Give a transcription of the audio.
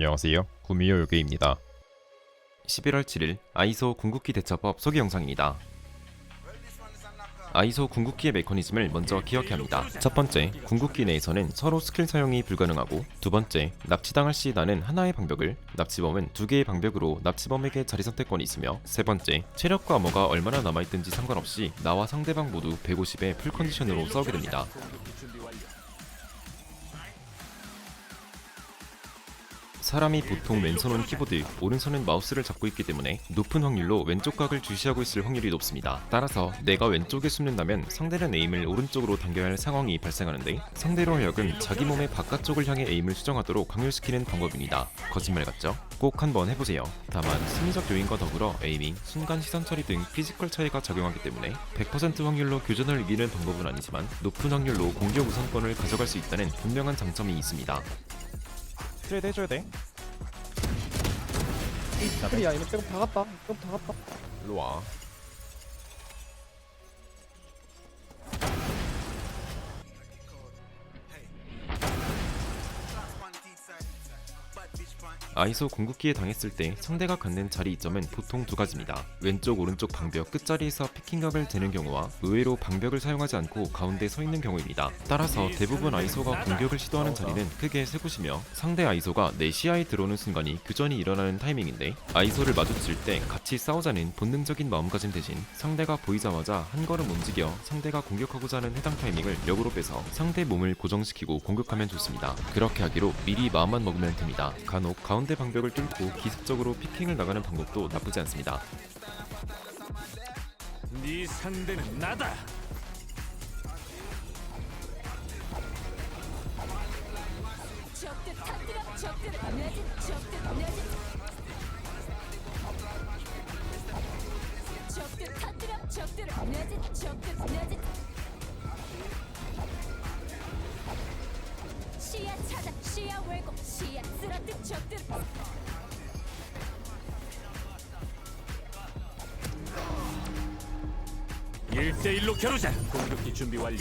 안녕하세요. 구미호 요괴입니다. 11월 7일 아이소 궁극기 대처법 소개 영상입니다. 아이소 궁극기의 메커니즘을 먼저 기억해야 합니다. 첫 번째, 궁극기 내에서는 서로 스킬 사용이 불가능하고 두 번째, 납치당할 시 나는 하나의 방벽을 납치범은 두 개의 방벽으로 납치범에게 자리 선택권이 있으며 세 번째, 체력과 암호가 얼마나 남아있든지 상관없이 나와 상대방 모두 150의 풀 컨디션으로 싸우게 됩니다. 사람이 보통 왼손은 키보드, 오른손은 마우스를 잡고 있기 때문에 높은 확률로 왼쪽 각을 주시하고 있을 확률이 높습니다. 따라서 내가 왼쪽에 숨는다면 상대는 에임을 오른쪽으로 당겨야 할 상황이 발생하는데 상대로 하여금 자기 몸의 바깥쪽을 향해 에임을 수정하도록 강요시키는 방법입니다. 거짓말 같죠? 꼭 한번 해보세요. 다만 심리적 요인과 더불어 에이밍, 순간 시선 처리 등 피지컬 차이가 작용하기 때문에 100% 확률로 교전을 이기는 방법은 아니지만 높은 확률로 공격 우선권을 가져갈 수 있다는 분명한 장점이 있습니다. 트레이드 해줘야 돼. 야 이거 조금 다 갔다 조금 다 갔다 일로 와. 아이소 궁극기에 당했을 때 상대가 갖는 자리 이점은 보통 두 가지입니다. 왼쪽 오른쪽 방벽 끝자리에서 피킹각을 대는 경우와 의외로 방벽을 사용하지 않고 가운데 서 있는 경우입니다. 따라서 대부분 아이소가 공격을 시도하는 자리는 크게 세 곳이며 상대 아이소가 내 시야에 들어오는 순간이 교전이 일어나는 타이밍인데 아이소를 마주칠 때 같이 싸우자는 본능적인 마음가짐 대신 상대가 보이자마자 한 걸음 움직여 상대가 공격하고자 하는 해당 타이밍을 역으로 빼서 상대 몸을 고정시키고 공격하면 좋습니다. 그렇게 하기로 미리 마음만 먹으면 됩니다. 간혹 가운데 방벽을 뚫고 기습적으로 피킹을 나가는 방법도 나쁘지 않습니다. 네 상대는 나다. 적들 터뜨려 적들 내지 적들 내지 시야 왜곡 시야 쓰러뜨 적들 일대일로 겨루자. 공격기 준비 완료.